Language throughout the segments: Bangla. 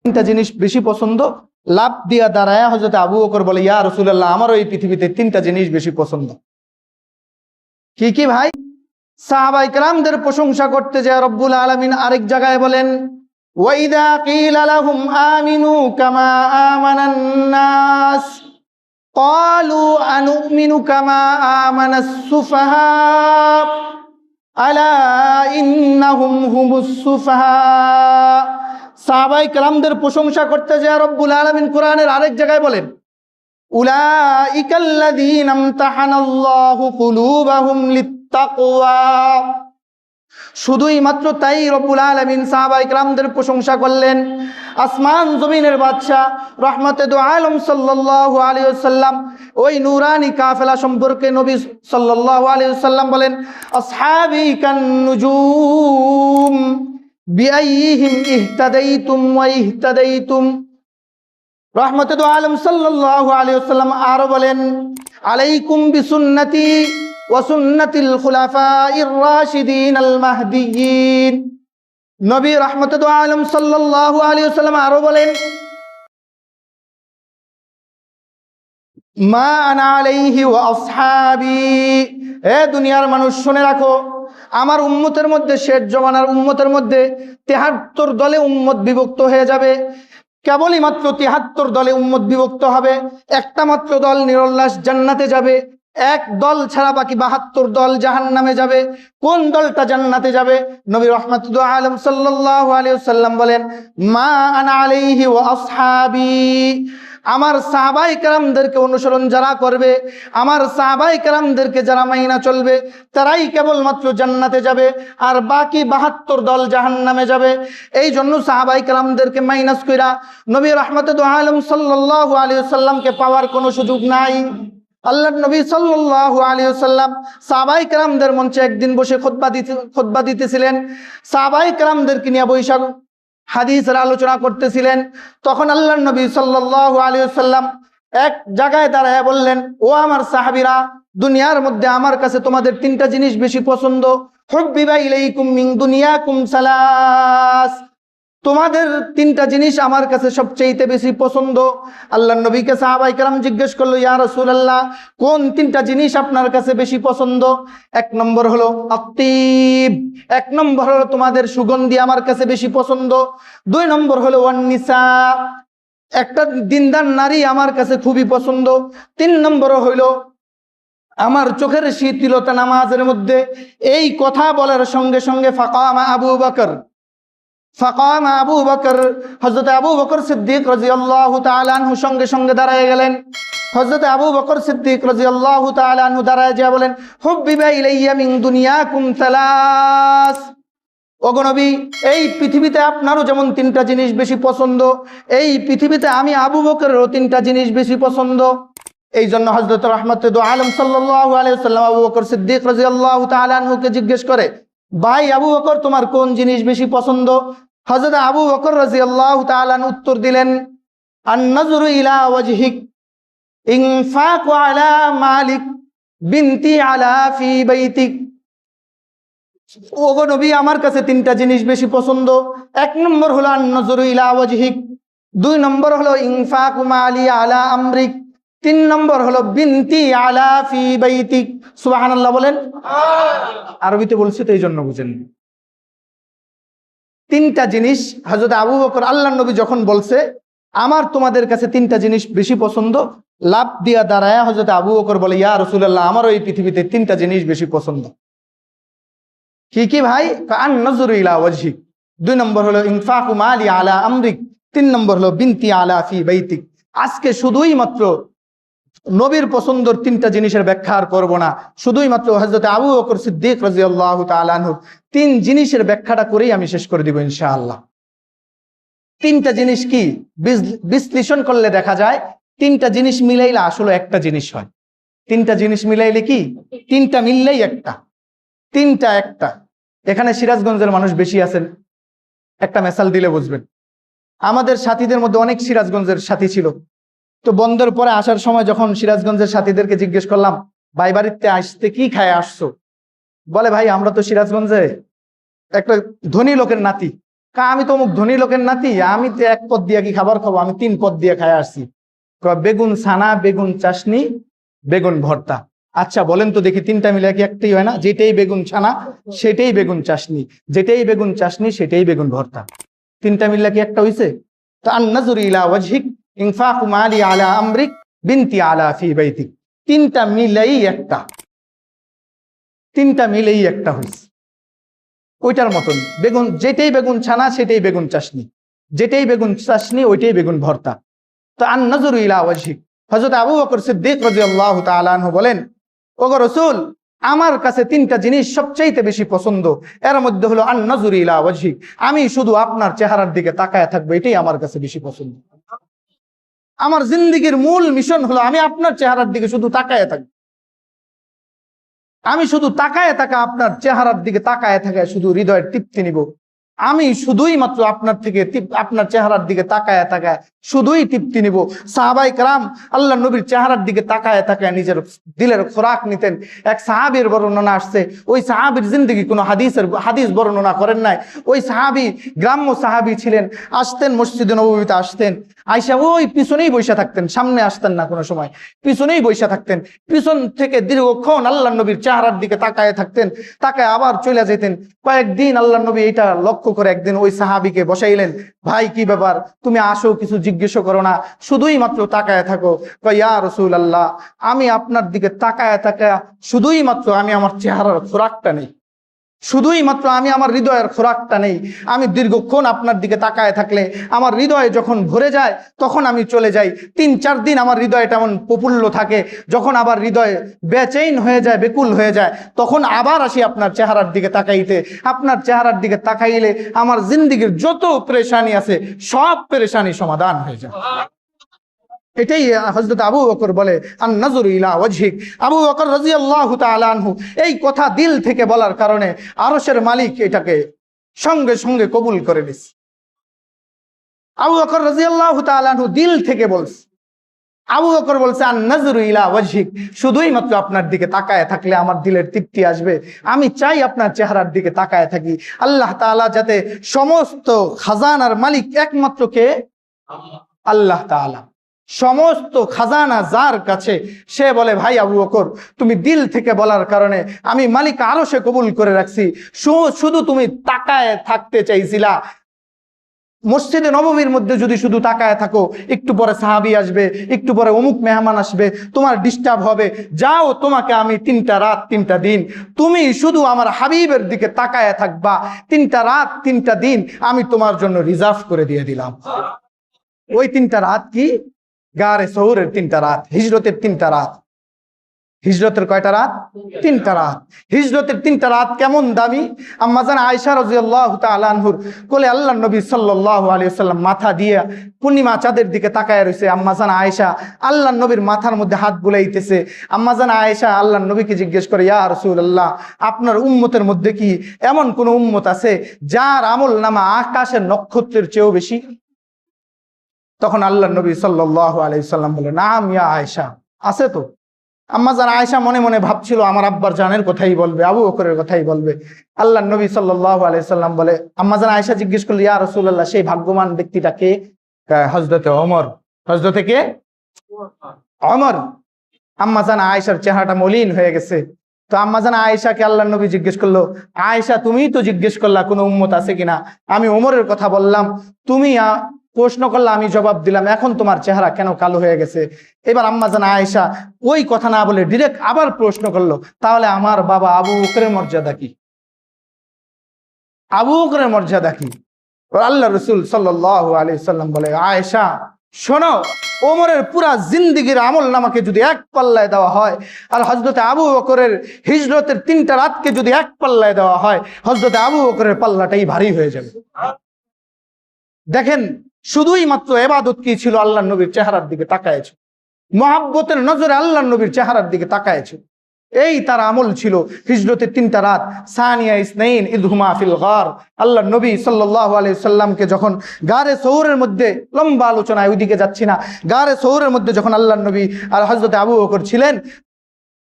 তিনটা জিনিস বেশি পছন্দ লাভ দিয়া দাঁড়ায় হজরত আবু বকর বলে ইয়া রসুল্লাহ আমারও এই পৃথিবীতে তিনটা জিনিস বেশি পছন্দ কি কি ভাই সাহাবাই কালামদের প্রশংসা করতে যায় রব্বুল আলমিন আরেক জায়গায় বলেন ওয়াইদা কিল আলাহুম আমিনু কামা আমানান নাস قالوا أنؤمن كما آمن السفهاء ألا إنهم هم السفهاء সাহাবাই কালামদের প্রশংসা করতে যায় রব্বুল আলমিন কোরআনের আরেক জায়গায় বলেন শুধুই মাত্র তাই রব্বুল আলমিন সাহাবাই কালামদের প্রশংসা করলেন। আসমান জমিনের বাদশাহ রহমতে দু আলম সাল্লাহ আলী সাল্লাম ওই নুরানি কাফেলা সম্পর্কে নবী সাল্লাহ আলী সাল্লাম বলেন আসহাবি কান্নুজুম বিআইহিম ইহতাদাইতুম ওয়া ইহতাদাইতুম। রহমতে দু আলম সাল্লাহ আলী সাল্লাম আরও বলেন, আলাইকুম বিসুন্নতি মা আনা আলাইহি দুনিয়ার মানুষ, শুনে রাখো আমার উম্মতের মধ্যে, শেষ জমানার উম্মতের মধ্যে তেহাত্তর দলে উম্মত বিভক্ত হয়ে যাবে। কেবলই মাত্র তিহাত্তর দলে উম্মত বিভক্ত হবে। একটা মাত্র দল নিরল্লাস জান্নাতে যাবে। এক দল ছাড়া বাকি বাহাত্তর দল জাহান নামে যাবে। কোন দলটা জান্নাতে যাবে? নবী রহমাতুল্লাহ আলম সাল্লাহ আলিয়াল্লাম বলেন, মা আনা আলাইহি ও আসহাবি। আমার সাহাবাই কালামদেরকে অনুসরণ যারা করবে, আমার সাহাবাই কালামদেরকে যারা মাইনা চলবে, তারাই কেবলমাত্র জান্নাতে যাবে আর বাকি বাহাত্তর দল জাহান নামে যাবে। এই জন্য সাহাবাই কালামদেরকে মাইনাস কইরা নবী রহমতুল্লাহ আলম সাল্লাহ আলিয়া সাল্লামকে পাওয়ার কোনো সুযোগ নাই। আল্লাহ নবী সাল্লাহ আলী সাল্লাম সাবাই কালামদের মঞ্চে একদিন বসে খোদবা দিতে খোদবা দিতেছিলেন। সাবাই কালামদেরকে নিয়ে বৈশাখ হাদিসের আলোচনা করতেছিলেন। তখন আল্লাহ নবী সাল্লাহ আলী সাল্লাম এক জায়গায় দাঁড়ায় বললেন, ও আমার সাহাবিরা, দুনিয়ার মধ্যে আমার কাছে তোমাদের তিনটা জিনিস বেশি পছন্দ। হুব্বিবা ইলাইকুম দুনিয়া কুম সালাস। তোমাদের তিনটা জিনিস আমার কাছে সবচেয়ে বেশি পছন্দ। আল্লাহ নবীকে সাহাবাই কালাম জিজ্ঞেস করল, ইয়া রসুলাল্লাহ, কোন তিনটা জিনিস আপনার কাছে বেশি পছন্দ? এক নম্বর হলো আক্তিব এক নম্বর হলো তোমাদের সুগন্ধি আমার কাছে বেশি পছন্দ। দুই নম্বর হলো ওয়ান্নিসা। একটা দিনদার নারী আমার কাছে খুবই পছন্দ। তিন নম্বর হইল আমার চোখের শীতলতা নামাজের মধ্যে। এই কথা বলার সঙ্গে সঙ্গে ফাঁকা আবু বকর ফাকাম আবু বকর হজরত আবু বকর সিদ্দিক রাজি আল্লাহ তালানহু সঙ্গে সঙ্গে দাঁড়ায় গেলেন। হজরত আবু বকর সিদ্দিক রাজি আল্লাহ তালানহু দাঁড়ায় যা বলেন, হুব্বিবা ইলাইয়া মিন দুনিয়াকুম তালাস ওগনবী এই পৃথিবীতে আপনারও যেমন তিনটা জিনিস বেশি পছন্দ, এই পৃথিবীতে আমি আবু বকরেরও তিনটা জিনিস বেশি পছন্দ। এই জন্য হজরত রহমত আলম সাল্লাহ আলাইসাল্লাম আবু বকর সিদ্দিক রাজি আল্লাহ তালানহুকে জিজ্ঞেস করে ভাই আবু বকর, তোমার কোন জিনিস বেশি পছন্দ? হজরত আবু বকর রাজি আল্লাহ তালান উত্তর দিলেন আলা মালিক আমার কাছে তিনটা জিনিস বেশি পছন্দ। এক নম্বর হলো আন্নজরু ইলা দুই নম্বর হলো ইনফাক আলা আমরিক তিন নম্বর হলো, বিনতি আলা ফি বাইতিক। সুবহানাল্লাহ বলেন। আরবিতে বলছি তো এই জন্য বুঝেন তিনটা জিনিস হজরত আবু বকর আল্লাহ নবী যখন বলছে, আমার তোমাদের কাছে তিনটা জিনিস বেশি পছন্দ। লাভ দিয়া দাঁড়ায় হজরত আবু বকর বলে, ইয়া রসুল্লাহ আমারও এই পৃথিবীতে তিনটা জিনিস বেশি পছন্দ। কি কি ভাই? কান নজরু ইলা ওয়াজহিক। দুই নম্বর হলো, ইনফাকু মালি আলা আমরিক। তিন নম্বর হলো, বিনতি আলা ফি বাইতিক। আজকে শুধুই মাত্র নবীর পছন্দর তিনটা জিনিসের ব্যাখ্যা আর করব না। শুধুই মাত্র হজরত আবু বকর সিদ্দিক রাজি আল্লাহ তালানহুর তিন জিনিসের ব্যাখ্যাটা করেই আমি শেষ করে দিব ইনশাআল্লাহ। তিনটা জিনিস কি? বিশ্লেষণ করলে দেখা যায়, তিনটা জিনিস মিলাইলে আসলে একটা জিনিস হয়। তিনটা জিনিস মিলাইলে কি? তিনটা মিললেই একটা। তিনটা একটা। এখানে সিরাজগঞ্জের মানুষ বেশি আছেন। একটা মেসাল দিলে বুঝবেন। আমাদের সাথীদের মধ্যে অনেক সিরাজগঞ্জের সাথী ছিল। তো বন্ধের পরে আসার সময় যখন সিরাজগঞ্জের সাথীদেরকে জিজ্ঞেস করলাম, ভাই, বাড়িতে আসতে কি খায় আসছো? বলে, ভাই, আমরা তো সিরাজগঞ্জে একটা ধনী লোকের নাতি। কা, আমি তো অমুক ধনী লোকের নাতি, আমি তো এক পদ দিয়ে কি খাবার খাব? আমি তিন পদ দিয়ে খায় আসছি। বেগুন ছানা, বেগুন চাশনি, বেগুন ভর্তা। আচ্ছা বলেন তো দেখি, তিনটা মিলে কি একটাই হয় না? যেটাই বেগুন ছানা, সেটাই বেগুন চাশনি। যেটাই বেগুন চাশনি, সেটাই বেগুন ভর্তা। তিনটা মিলে কি একটা হইছে? তো আন্নাজুরি ইলা ওয়াজহিক ইনফাকু মালি আলা আমরিক বিনতি আলা ফি বাইতিক। তিনটা মিলেই একটা। তিনটা মিলেই একটা হইছে। ওইটার মতন। বেগুন, যেটাই বেগুন ছানা, সেটাই বেগুন চাশনি। যেটাই বেগুন চাশনি, ওইটাই বেগুন ভর্তা। তো আন নজর ইলা ওয়াজহিক। হযরত আবু বকর সিদ্দিক রাদিয়াল্লাহু তাআলা আনহু বলেন, ওগো রাসূল, আমার কাছে তিনটা জিনিস সবচাইতে বেশি পছন্দ। এর মধ্যে হলো আন নজর ইলা ওয়াজহিক। আমি শুধু আপনার চেহারার দিকে তাকায় থাকব, এটাই আমার কাছে বেশি পছন্দ। আমার জিন্দিগির মূল মিশন হলো আমি আপনার চেহারার দিকে শুধু তাকায় থাকি। আমি শুধু তাকায় থাকা আপনার চেহারার দিকে তাকায় থাকা শুধু হৃদয়ের তৃপ্তি নিব। আমি শুধুই মাত্র আপনার থেকে আপনার চেহারার দিকে তাকায় তাকায় শুধুই তৃপ্তি নিব। সাহাবাই কারাম আল্লাহ নবীর চেহারার দিকে তাকায় তাকায় নিজের দিলের খোরাক নিতেন। এক সাহাবীর বর্ণনা আসছে, ওই সাহাবীর জিন্দগি কোনো হাদিসের হাদিস বর্ণনা করেন নাই। ওই সাহাবী গ্রাম্য সাহাবী ছিলেন, আসতেন মসজিদে নবীতে আসতেন। আইসা ওই পিছনেই বসে থাকতেন সামনে আসতেন না কোনো সময়। পিছনেই বসে থাকতেন। পিছন থেকে দীর্ঘক্ষণ আল্লাহ নবীর চেহারার দিকে তাকায় থাকতেন তাকায় আবার চলে যেতেন। কয়েকদিন আল্লাহ নবী এটা লক্ষ্য করে একদিন ওই সাহাবিকে বসাইলেন ভাই কি ব্যাপার? তুমি আসো কিছু জিজ্ঞেস করো না। শুধুই মাত্র তাকায় থাকো। কয়, রসুল আল্লাহ আমি আপনার দিকে তাকায় তাকায় শুধুই মাত্র আমি আমার চেহারার খোরাকটা নেই। শুধুই মাত্র আমি আমার হৃদয়ের খোরাকটা নেই। আমি দীর্ঘক্ষণ আপনার দিকে তাকায় থাকলে, আমার হৃদয়ে যখন ভরে যায়, তখন আমি চলে যাই। তিন, চার দিন আমার হৃদয় তেমন প্রফুল্ল থাকে। যখন আবার হৃদয় বেচেইন হয়ে যায়, বেকুল হয়ে যায়, তখন আবার আসি আপনার চেহারার দিকে তাকাইতে। আপনার চেহারার দিকে তাকাইলে আমার জিন্দিগির যত পেরেশানি আছে, সব পেরেশানি সমাধান হয়ে যায়। এটাই হজরত আবু বকর বলে আন নজর ইলা আবু বকর তাআলা আনহু, এই কথা দিল থেকে বলার কারণে আরসের মালিক এটাকে সঙ্গে সঙ্গে কবুল করে নিস আবু বকর তাআলা আনহু দিল থেকে বলছে, আবু বকর বলছে আন নজর ইলা ওয়াজহিক শুধুই মাত্র আপনার দিকে তাকায় থাকলে আমার দিলের তৃপ্তি আসবে। আমি চাই আপনার চেহারার দিকে তাকায় থাকি। আল্লাহ তাআলা যাতে সমস্ত খাজানার মালিক একমাত্র কে? আল্লাহ তাআলা। সমস্ত খাজানা যার কাছে, সে বলে, ভাই আবু বকর, তুমি দিল থেকে বলার কারণে আমি মালিক আরও সে কবুল করে রাখছি। শুধু তুমি তাকায় থাকতে চাইছিলা। মসজিদে নবমীর মধ্যে যদি শুধু তাকায় থাকো, একটু পরে সাহাবি আসবে, একটু পরে অমুক মেহমান আসবে, তোমার ডিস্টার্ব হবে। যাও তোমাকে আমি তিনটা রাত, তিনটা দিন। তুমি শুধু আমার হাবিবের দিকে তাকায় থাকবা। তিনটা রাত, তিনটা দিন আমি তোমার জন্য রিজার্ভ করে দিয়ে দিলাম। ওই তিনটা রাত কি? গারে শহরের তিনটা রাত, হিজরতের তিনটা রাত। হিজরতের কয়টা রাত? তিনটা রাত। হিজরতের তিনটা রাত কেমন দামি? কোলে আল্লাহ নবী সাল্লাম মাথা পূর্ণিমা চাঁদের দিকে তাকায় রয়েছে আম্মাজান আয়েশা আল্লাহ নবীর মাথার মধ্যে হাত বুলাইতেছে। আম্মাজান আয়েশা আল্লাহ নবীকে জিজ্ঞেস করে, ইয়া রাসূলুল্লাহ, আপনার উম্মতের মধ্যে কি এমন কোন উম্মত আছে যার আমল নামা আকাশের নক্ষত্রের চেয়েও বেশি? তখন আল্লাহ নবী সাল্লাহ আলাইসাল্লাম বলে নাম ইয়া আয়সা আছে তো? আম্মা জান আয়সা মনে মনে ভাবছিল, আমার আব্বার জানের কথাই বলবে, আবু বকরের কথাই বলবে। আল্লাহ নবী সাল্লাহ আলাইসাল্লাম বলে, আম্মা জান আয়সা জিজ্ঞেস করল, ইয়া রসুল্লাহ সেই ভাগ্যবান ব্যক্তিটা কে? হজরতে অমর হজরতে কে? অমর আম্মা জান আয়েশার চেহারাটা মলিন হয়ে গেছে। তো আম্মা জান আয়েশাকে আল্লাহ নবী জিজ্ঞেস করল, আয়েশা, তুমিই তো জিজ্ঞেস করলা, কোনো উম্মত আছে কিনা? আমি ওমরের কথা বললাম, তুমি প্রশ্ন করলে আমি জবাব দিলাম, এখন তোমার চেহারা কেন কালো হয়ে গেছে? এবার আম্মা জান আয়েশা ওই কথা না বলে ডিরেক্ট আবার প্রশ্ন করল, তাহলে আমার বাবা আবু বকরের মর্যাদা কি? আবু বকরের মর্যাদা কি? আল্লাহ রসুল সাল্লাহ আলি সাল্লাম বলে, আয়েশা, শোনো, ওমরের পুরা জিন্দিগির আমল নামাকে যদি এক পাল্লায় দেওয়া হয়, আর হজরতে আবু বকরের হিজরতের তিনটা রাতকে যদি এক পাল্লায় দেওয়া হয় হজরতে আবু বকরের পাল্লাটাই ভারী হয়ে যাবে। দেখেন শুধুই মাত্র এবাদত কি ছিল আল্লাহ নবীর চেহারার দিকে তাকায়ছে? মহাব্বতের নজরে আল্লাহ নবীর চেহারার দিকে তাকায়ছে? এই তার আমল ছিল হিজরতের তিনটা রাত, সানিয়া ইসনাইন ইদহুমা ফিল গার। আল্লাহ নবী সাল্লাল্লাহু আলাইহি সাল্লামকে যখন গারে সৌরের মধ্যে, লম্বা আলোচনায় ওইদিকে যাচ্ছি না, গারে সৌরের মধ্যে যখন আল্লাহ নবী আর হজরত আবু বকর ছিলেন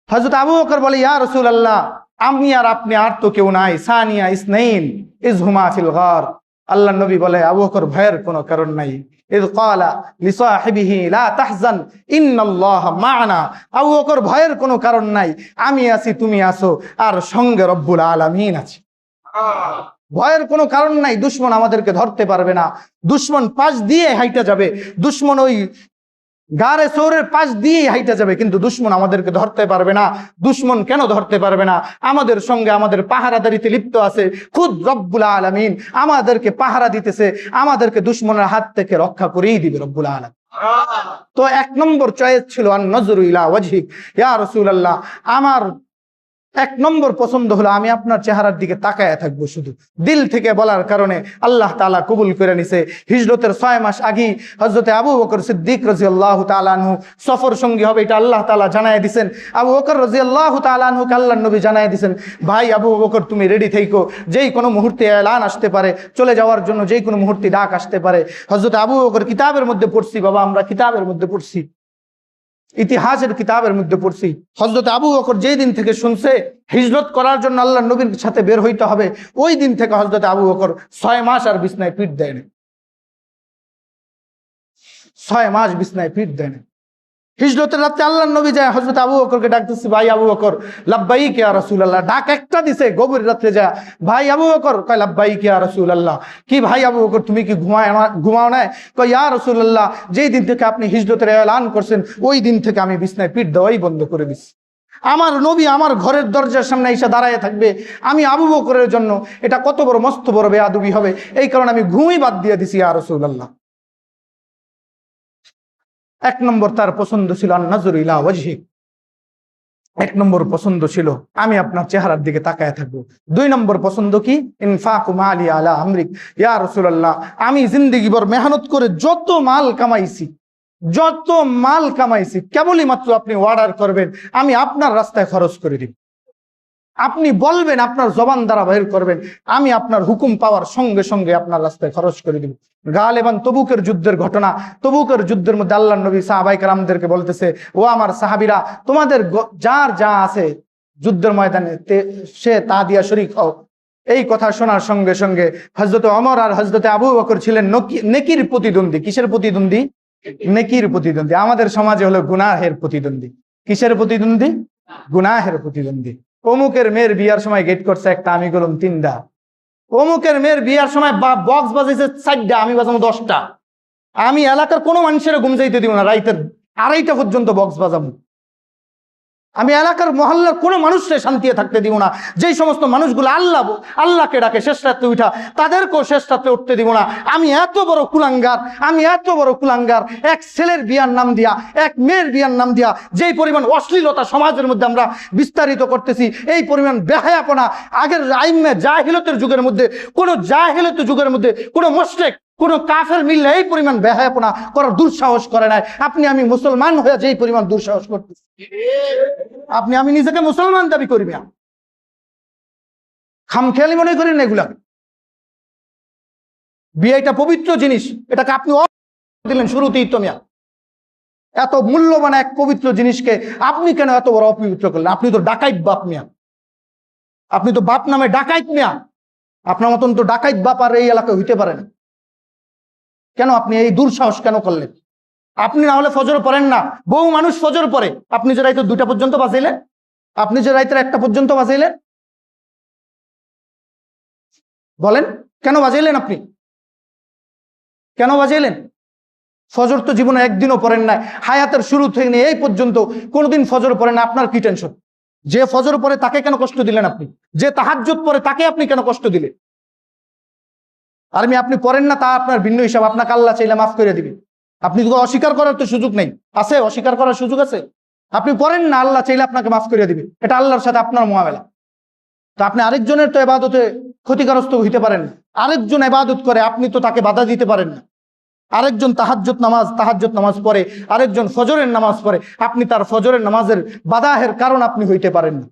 হজরত আবু বকর বলে, ইয়া রসুল আল্লাহ আমি আর আপনি আর তো কেউ নাই, সানিয়া ইসনাইন ইজহুমা ফিল গার। আল্লাহ নবী বলে, আবু বকর ভয়ের কোনো কারণ নাই। আবু বকর ভয়ের কোনো কারণ নাই। আমি আছি, তুমি আসো আর সঙ্গে রব্বুল আলমিন আছে। ভয়ের কোনো কারণ নাই। দুশ্মন আমাদেরকে ধরতে পারবে না। দুশ্মন পাশ দিয়ে হাইটা যাবে। দুশ্মন ওই গারে সৌরের পাশ দিয়েই হাইটা যাবে কিন্তু দুশ্মন আমাদেরকে ধরতে পারবে না। দুশ্মন কেন ধরতে পারবে না? আমাদের সঙ্গে আমাদের পাহারাদারিতে লিপ্ত আছে। খুদ রব্বুল আলমিন আমাদেরকে পাহারা দিতেছে। আমাদেরকে দুশ্মনের হাত থেকে রক্ষা করেই দিবে রব্বুল আলম তো এক নম্বর চয়েস ছিল আর নজরুল্লাহ ইলা ওয়াজহিক। ইয়া আল্লাহ আমার এক নম্বর পছন্দ হলো আমি আপনার চেহারার দিকে তাকায় থাকব শুধু। দিল থেকে বলার কারণে আল্লাহ তালা কবুল করে নিছে। হিজরতের ছয় মাস আগেই হজরতে আবু বকর সিদ্দিক রাজি আল্লাহ তালানহু সফর সঙ্গী হবে এটা আল্লাহ তালা জানায় দিছেন। আবু বকর রাজি আল্লাহ তালানহুকে আল্লাহ নবী জানায় দিছেন, ভাই আবু বকর, তুমি রেডি থেকো যেই কোনো মুহূর্তে এলান আসতে পারে, চলে যাওয়ার জন্য যেই কোনো মুহূর্তে ডাক আসতে পারে। হজরত আবু বকর কিতাবের মধ্যে পড়ছি, বাবা, আমরা কিতাবের মধ্যে পড়ছি। ইতিহাসের কিতাবের মধ্যে পড়ছি। হজরত আবু বকর যেই দিন থেকে শুনছে, হিজরত করার জন্য আল্লাহ নবীর সাথে বের হইতে হবে, ওই দিন থেকে হজরত আবু বকর ছয় মাস আর বিছনায় পিঠ দেয়নি ছয় মাস বিছনায় পিঠ দেয়নি হিজরতের রাতে আল্লাহ নবী যায় হজরত আবু বকরকে ডাকতেছি, ভাই আবু বকর লাব্বাই কে রসুল আল্লাহ ডাক একটা দিছে, গভীর রাত্রে যায়, ভাই আবু বকর। কয় লাব্বাই কে রসুল আল্লাহ কি ভাই আবু বকর, তুমি কি ঘুমায় ঘুমাও নাই? কয়, ইয়া রসুল আল্লাহ যেই দিন থেকে আপনি হিজরতের এলান করছেন, ওই দিন থেকে আমি বিছনায় পিঠ দেওয়াই বন্ধ করে দিছি। আমার নবী আমার ঘরের দরজার সামনে এসে দাঁড়ায় থাকবে, আমি আবু বকরের জন্য এটা কত বড় মস্ত বড় বেয়াদুবি হবে। এই কারণে আমি ঘুমই বাদ দিয়ে দিছি, ইয়া রসুল আল্লাহ এক নম্বর তার পছন্দ ছিল এক নম্বর পছন্দ ছিল, আমি আপনার চেহারার দিকে তাকায় থাকব। দুই নম্বর পছন্দ কি? ইনফাক মালি আলা আমরিক। ইয়া রসুল্লাহ আমি মেহনত করে যত মাল কামাইছি, যত মাল কামাইছি কেবলই মাত্র আপনি অর্ডার করবেন, আমি আপনার রাস্তায় খরচ করে দিব। আপনি বলবেন, আপনার জবান দ্বারা বের করবেন, আমি আপনার হুকুম পাওয়ার সঙ্গে সঙ্গে আপনার রাস্তায় খরচ করে দিব। গাল এবং তবুকের যুদ্ধের ঘটনা, তবুকের যুদ্ধের মধ্যে আল্লাহ নবী সাহাবাই কালামদেরকে বলতেছে, ও আমার সাহাবিরা, তোমাদের যার যা আছে যুদ্ধের ময়দানে সে তা দিয়া শরিক হও। এই কথা শোনার সঙ্গে সঙ্গে হজরতে অমর আর হজরতে আবু বকর ছিলেন নেকির প্রতিদ্বন্দ্বী। কিসের প্রতিদ্বন্দ্বী? নেকির প্রতিদ্বন্দ্বী। আমাদের সমাজে হলো গুনাহের প্রতিদ্বন্দ্বী। কিসের প্রতিদ্বন্দ্বী? গুনাহের প্রতিদ্বন্দ্বী। অমুকের মেয়ের বিয়ার সময় গেট করছে একটা, আমি গেলাম তিনটা। অমুকের মেয়ের বিয়ার সময় বক্স বাজাইছে চারটা, আমি বাজাবো দশটা। আমি এলাকার কোনো মানুষের ঘুম যাইতে দিব না, রাইতের আড়াইটা পর্যন্ত বক্স বাজাবো। আমি এলাকার মহল্লার কোনো মানুষকে শান্তিতে থাকতে দিব না। যেই সমস্ত মানুষগুলো আল্লাহ আল্লাহকে ডাকে, শেষ রাত্রে উঠা, তাদেরকেও শেষ রাত্রে উঠতে দিব না। আমি এত বড় কুলাঙ্গার, আমি এত বড় কুলাঙ্গার। এক ছেলের বিয়ার নাম দিয়া, এক মেয়ের বিয়ার নাম দিয়া, যেই পরিমাণ অশ্লীলতা সমাজের মধ্যে আমরা বিস্তারিত করতেছি, এই পরিমাণ বেহায়াপনা আগের আইমে জাহিলতের যুগের মধ্যে, কোনো জাহিলত যুগের মধ্যে, কোনো মোশরেক কোনো কাফের মিললে এই পরিমাণ বেহায়াপনা করার দুঃসাহস করে নাই। আপনি আমি মুসলমান হয়ে যেই পরিমাণ দুঃসাহস করতেছি। আপনি আমি নিজেকে মুসলমান দাবি করবি খামখেয়ালি মনে করেন এগুলা। বিয়ে এটা পবিত্র জিনিস। এটাকে আপনি দিলেন শুরুতেই তো মিয়া। এত মূল্যবান এক পবিত্র জিনিসকে আপনি কেন এত বড় অপবিত্র করলেন? আপনি তো ডাকাইত বাপ মিয়া। আপনি তো বাপ নামে ডাকাইত মিয়া। আপনার মতন তো ডাকাইত বাপ আর এই এলাকায় হইতে পারে না। কেন আপনি এই দুঃসাহস কেন করলেন? আপনি না হলে ফজর পড়েন না। বহু মানুষ ফজর পড়ে। আপনি যে রাইতে দুটা পর্যন্ত বাঁচাইলেন আপনি যে রাইতের একটা পর্যন্ত বাঁচাইলেন বলেন, কেন বাজাইলেন আপনি? কেন বাজাইলেন? ফজর তো জীবনে একদিনও পড়েন নাই। হায়াতের শুরু থেকে এই পর্যন্ত কোনোদিন ফজর পড়েন না। আপনার কি টেনশন যে ফজর পরে তাকে কেন কষ্ট দিলেন আপনি? যে তাহাজ্জুদ পরে তাকে আপনি কেন কষ্ট দিলেন? আর আমি আপনি পড়েন না, তা আপনার ভিন্ন হিসাব। আপনাকে আল্লাহ চাইলে মাফ করে দিবে। আপনি অস্বীকার করার তো সুযোগ নেই। আছে, অস্বীকার করার সুযোগ আছে। আপনি পড়েন না, আল্লাহ চাইলে আপনাকে মাফ করে দিবে। এটা আল্লাহর সাথে আপনার মোয়াবেলা। তো আপনি আরেকজনের তো এবাদতে ক্ষতিগ্রস্ত হইতে পারেন। আরেকজন এবাদত করে, আপনি তো তাকে বাধা দিতে পারেন না। আরেকজন তাহাজ্জত নামাজ তাহাজ্জত নামাজ পড়ে, আরেকজন ফজরের নামাজ পড়ে, আপনি তার ফজরের নামাজের বাধাহের কারণ আপনি হইতে পারেন না।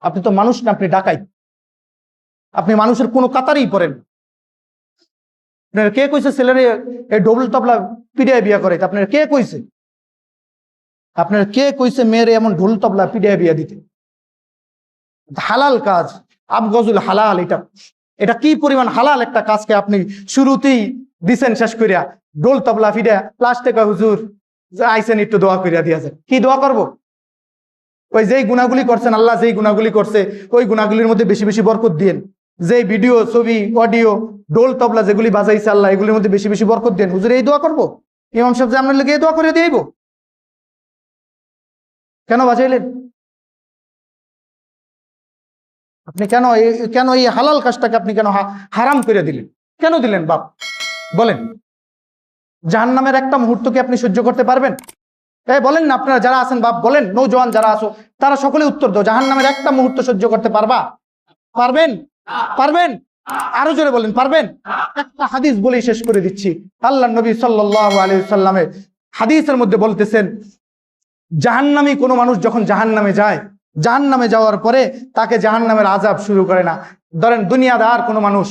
আপনি তো মানুষ না, আপনি ডাকাই। আপনি মানুষের কোনো কাতারেই পড়েন। আপনার কে কইছে ছেলেরে এই ডবল তবলা পিডিয়া বিয়া করে আপনার কে কইছে? আপনার কে কইছে মেয়ের এমন ঢোল তবলা পিডিয়া বিয়া দিতে? হালাল কাজ, আবগজুল হালাল এটা। এটা কি পরিমাণ হালাল একটা কাজকে আপনি শুরুতেই দিছেন শেষ করিয়া? ডোল তবলা ফিডা লাস্টে কয় হুজুর আইসেন একটু দোয়া করিয়া দিয়েছে কি দোয়া করব? ওই যেই গুণাগুলি করছেন, আল্লাহ যেই গুণাগুলি করছে, ওই গুণাগুলির মধ্যে বেশি বেশি বরকত দিয়েন। যে ভিডিও, ছবি, অডিও ডোল তবলা যেগুলি বাজাইছে আল্লাহ, এগুলির মধ্যে বেশি বেশি বরকত দেন। হুজুর, এই দোয়া করব? ইমাম সাহেব যে আপনার লেগে এই দোয়া করে দিয়েইব কেন বাজাইলেন? আপনি কেন কেন এই হালাল কাজটাকে আপনি কেন হারাম করে দিলেন? কেন দিলেন বাপ? বলেন। জাহান নামের একটা মুহূর্ত কি আপনি সহ্য করতে পারবেন? এ, বলেন না আপনারা যারা আছেন বাপ, বলেন, নৌজওয়ান যারা আছো, তারা সকলে উত্তর দাও। জাহান নামের একটা মুহূর্ত সহ্য করতে পারবা? পারবেন? পারবেন? আরও জোরে বলেন, পারবেন? একটা হাদিস বলেই শেষ করে দিচ্ছি। আল্লাহ নবী সাল্লাহ আলী সাল্লামের হাদিসের মধ্যে বলতেছেন, জাহান্নামী কোনো মানুষ যখন জাহান্নামে যায়, জাহান্নামে যাওয়ার পরে তাকে জাহান্নামের আজাব শুরু করে না। ধরেন দুনিয়াদার কোনো মানুষ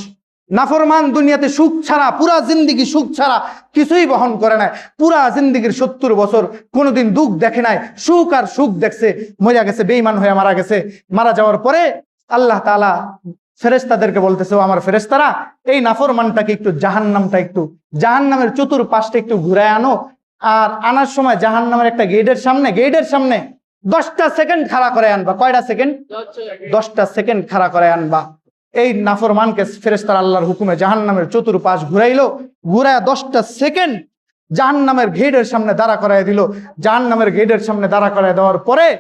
নাফরমান দুনিয়াতে সুখ ছাড়া, পুরা জিন্দিগি সুখ ছাড়া কিছুই বহন করে নাই। পুরা জিন্দিগির সত্তর বছর কোনোদিন দুঃখ দেখে নাই। সুখ আর সুখ দেখছে, মরিয়া গেছে বেইমান হয়ে মারা গেছে। মারা যাওয়ার পরে আল্লাহ তাআলা ফেরেস্তাদেরকে বলতেছে, "ও আমার ফেরেস্তারা এই নাফরমানটাকে একটু জাহান্নামটা একটু, জাহান্নামের চতুর পাশটা একটু ঘুরায় আনো আর আনার সময় জাহান্নামের একটা গেটের সামনে গেটের সামনে দশটা সেকেন্ড খাড়া করে আনবা। কয়টা সেকেন্ড? দশটা সেকেন্ড খাড়া করে আনবা। এই নাফরমানকে ফেরেস্তার আল্লাহর হুকুমে জাহান্নামের চতুর পাশ ঘুরাইলো, ঘুরায় দশটা সেকেন্ড জাহান্নামের গেটের সামনে দাঁড়া করাই দিল। জাহান্নামের গেটের সামনে দাঁড়া করায় দেওয়ার পরে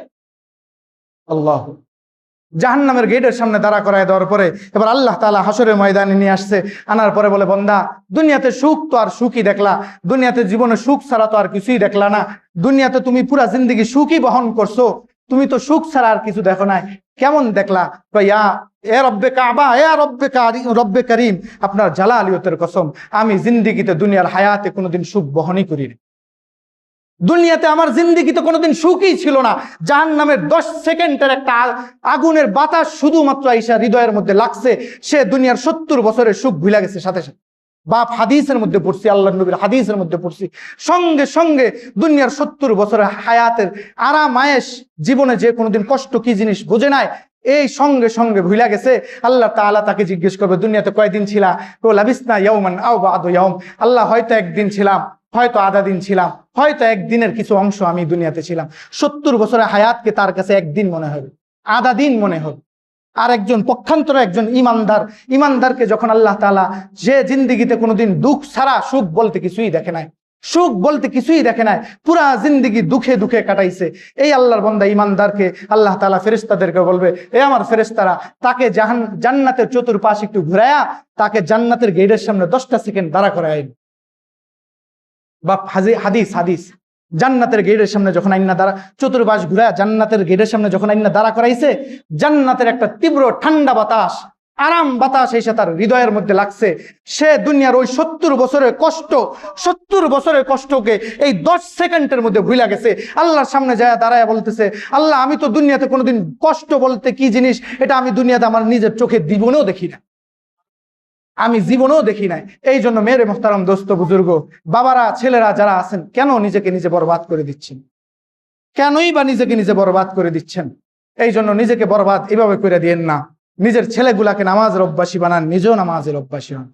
আল্লাহ জাহান্নামের গেটের সামনে দাঁড়া করায় দেওয়ার পরে এবার আল্লাহ তাআলা হাসরের ময়দানে নিয়ে আসছে। আনার পরে বলে, বন্দা, দুনিয়াতে সুখ তো আর সুখই দেখলা, দুনিয়াতে জীবনে সুখ ছাড়া তো আর কিছুই দেখলা না। দুনিয়াতে তুমি পুরা জিন্দগি সুখই বহন করছ, তুমি তো সুখ ছাড়া আর কিছু দেখো নাই। কেমন দেখলা? ইয়া, এ রব্বে কাবা, এ রব্বে রব্বে করিম, আপনার জালা আলিয়তের কসম, আমি জিন্দিগিতে দুনিয়ার হায়াতে কোনোদিন সুখ বহনই করিনি। দুনিয়াতে আমার জিন্দিগিতে কোনোদিন সুখই ছিল না। জাহান নামের দশ সেকেন্ডের একটা আগুনের বাতাস শুধুমাত্র আইসা হৃদয়ের মধ্যে লাগছে। সে দুনিয়ার সত্তর বছরের সুখ ভুলে গেছে সাথে সাথে। বাপ হাদিসের মধ্যে পড়ছি আল্লাহ নবীর হাদিসের মধ্যে পড়ছি। সঙ্গে সঙ্গে দুনিয়ার সত্তর বছরের হায়াতের আরাম আয়েস জীবনে যে কোনোদিন কষ্ট কি জিনিস বোঝে নাই, এই সঙ্গে সঙ্গে ভুলা গেছে। আল্লাহ তাআলা তাকে জিজ্ঞেস করবে, দুনিয়াতে কয়দিন ছিলা? ও ইয়াউমান আও আল্লাহ হয়তো একদিন ছিলাম। হয়তো আধা দিন ছিলাম, হয়তো একদিনের কিছু অংশ আমি দুনিয়াতে ছিলাম। সত্তর বছরের হায়াতকে তার কাছে একদিন মনে হবে, আধা দিন মনে হবে। আর একজন পক্ষান্তর একজন ইমানদার, ইমানদারকে যখন আল্লাহ তালা যে জিন্দিগিতে কোনোদিন দুঃখ ছাড়া, সুখ বলতে কিছুই দেখে নাই, সুখ বলতে কিছুই দেখে নাই, পুরা জিন্দিগি দুঃখে দুঃখে কাটাইছে। এই আল্লাহর বন্দা ইমানদারকে আল্লাহ তালা ফেরেশতাদেরকে বলবে, এ আমার ফেরেশতারা, তাকে জাহান, জান্নাতের চতুর্পাশ একটু ঘুরায়া, তাকে জান্নাতের গেটের সামনে দশটা সেকেন্ড দাঁড়া করায় বা হাদিস হাদিস। জান্নাতের গেটের সামনে যখন আইনা দাঁড়া চতুর্বাস ঘুরা জান্নাতের গেটের সামনে যখন আইনা দাঁড়া করাইছে, জান্নাতের একটা তীব্র ঠান্ডা বাতাস, আরাম বাতাস এসে তার হৃদয়ের মধ্যে লাগছে। সে দুনিয়ার ওই সত্তর বছরের কষ্ট, সত্তর বছরের কষ্টকে এই দশ সেকেন্ডের মধ্যে ভুলা গেছে। আল্লাহর সামনে যায় দাঁড়ায় বলতেছে, আল্লাহ, আমি তো দুনিয়াতে কোনোদিন কষ্ট বলতে কি জিনিস? এটা আমি দুনিয়াতে আমার নিজের চোখে জীবনেও দেখি না। আমি জীবনেও দেখি নাই। এই জন্য মেরে মোহতারাম দোস্ত বুজুর্গ, বাবারা, ছেলেরা যারা আছেন, কেন নিজেকে নিজে বরবাদ করে দিচ্ছেন? কেনই বা নিজেকে নিজে বরবাদ করে দিচ্ছেন? এই জন্য নিজেকে বরবাদ এভাবে করে দিয়েন না। নিজের ছেলেগুলাকে নামাজের অভ্যাসী বানান, নিজেও নামাজের অভ্যাসী হন।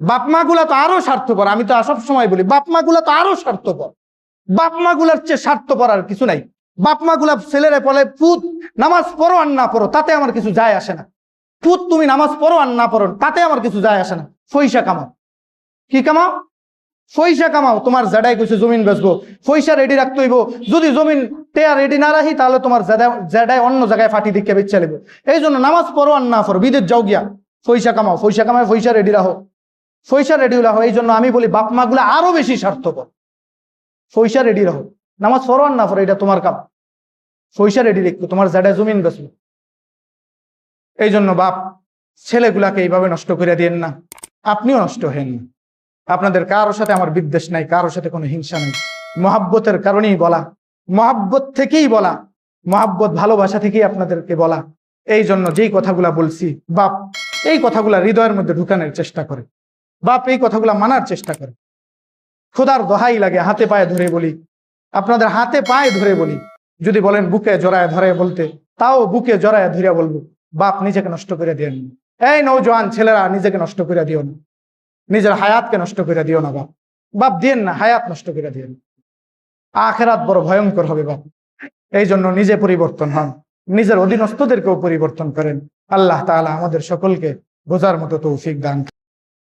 বাপমা গুলা তো আরও স্বার্থপর, আমি তো সব সময় বলি বাপমা গুলা তো আরও স্বার্থপর। বাপমা গুলার চেয়ে স্বার্থপর আর কিছু নাই। বাপমা গুলা ছেলেরা বলে, পুত, নামাজ পড়ো আর না পড়ো, তাতে আমার কিছু যায় আসে না। পুত তুমি নামাজ পড়ো আর না পড়ো, তাতে আমার কিছু যায় আসে না। পয়সা কামাও। কি কামাও? পয়সা কামাও। তোমার জেডাই কিছু জমিন বেচবো। পয়সা রেডি রাখতে হইব। যদি জমিন টেয়া রেডি না রাখি, তাহলে তোমার জেডা- জেডাই অন্য জায়গায় ফাটি দিকে বেচা নেবে। এই জন্য নামাজ পড়ো আর না পড়ো, বিদেশ যাও গিয়া। পয়সা কামাও পয়সা কামায় পয়সা রেডি রাখো। পয়সা রেডি রাখো। এই জন্য আমি বলি, বাপ মা গুলো আরও বেশি স্বার্থপর। পয়সা রেডি রাখো। নামাজ পড়ো আর না পড়ো, এটা তোমার কাম। পয়সা রেডি রেখো তোমার জেডায় জমিন বেচবো। এই জন্য বাপ, ছেলেগুলাকে এইভাবে নষ্ট করে দিয়েন না। আপনিও নষ্ট হেন। আপনাদের কারোর সাথে আমার বিদ্বেষ নাই কারোর সাথে কোনো হিংসা নেই। মহাব্বতের কারণেই বলা, মহাব্বত থেকেই বলা, মহাব্বত ভালোবাসা থেকেই আপনাদেরকে বলা। এই জন্য যেই কথাগুলা বলছি, বাপ, এই কথাগুলা হৃদয়ের মধ্যে ঢুকানোর চেষ্টা করে। বাপ, এই কথাগুলা মানার চেষ্টা করে। খোদার দোহাই লাগে, হাতে পায়ে ধরে বলি। আপনাদের হাতে পায়ে ধরে বলি। যদি বলেন, বুকে জড়ায় ধরে বলতে, তাও বুকে জড়ায় ধরে বলব। বাপ নিজেকে নষ্ট করে দিও না। এই নৌজওয়ান ছেলেরা, নিজেকে নষ্ট করে দিও না। নিজের হায়াতকে নষ্ট করে দিও না বাপ। বাপ দিয়েন না, হায়াত নষ্ট করে দিয়েন। আখেরাত বড় ভয়ঙ্কর হবে বাপ। এই জন্য নিজে পরিবর্তন হন। নিজের অধীনস্থদেরকেও পরিবর্তন করেন। আল্লাহ তাআলা আমাদের সকলকে বোঝার মতো তৌফিক দান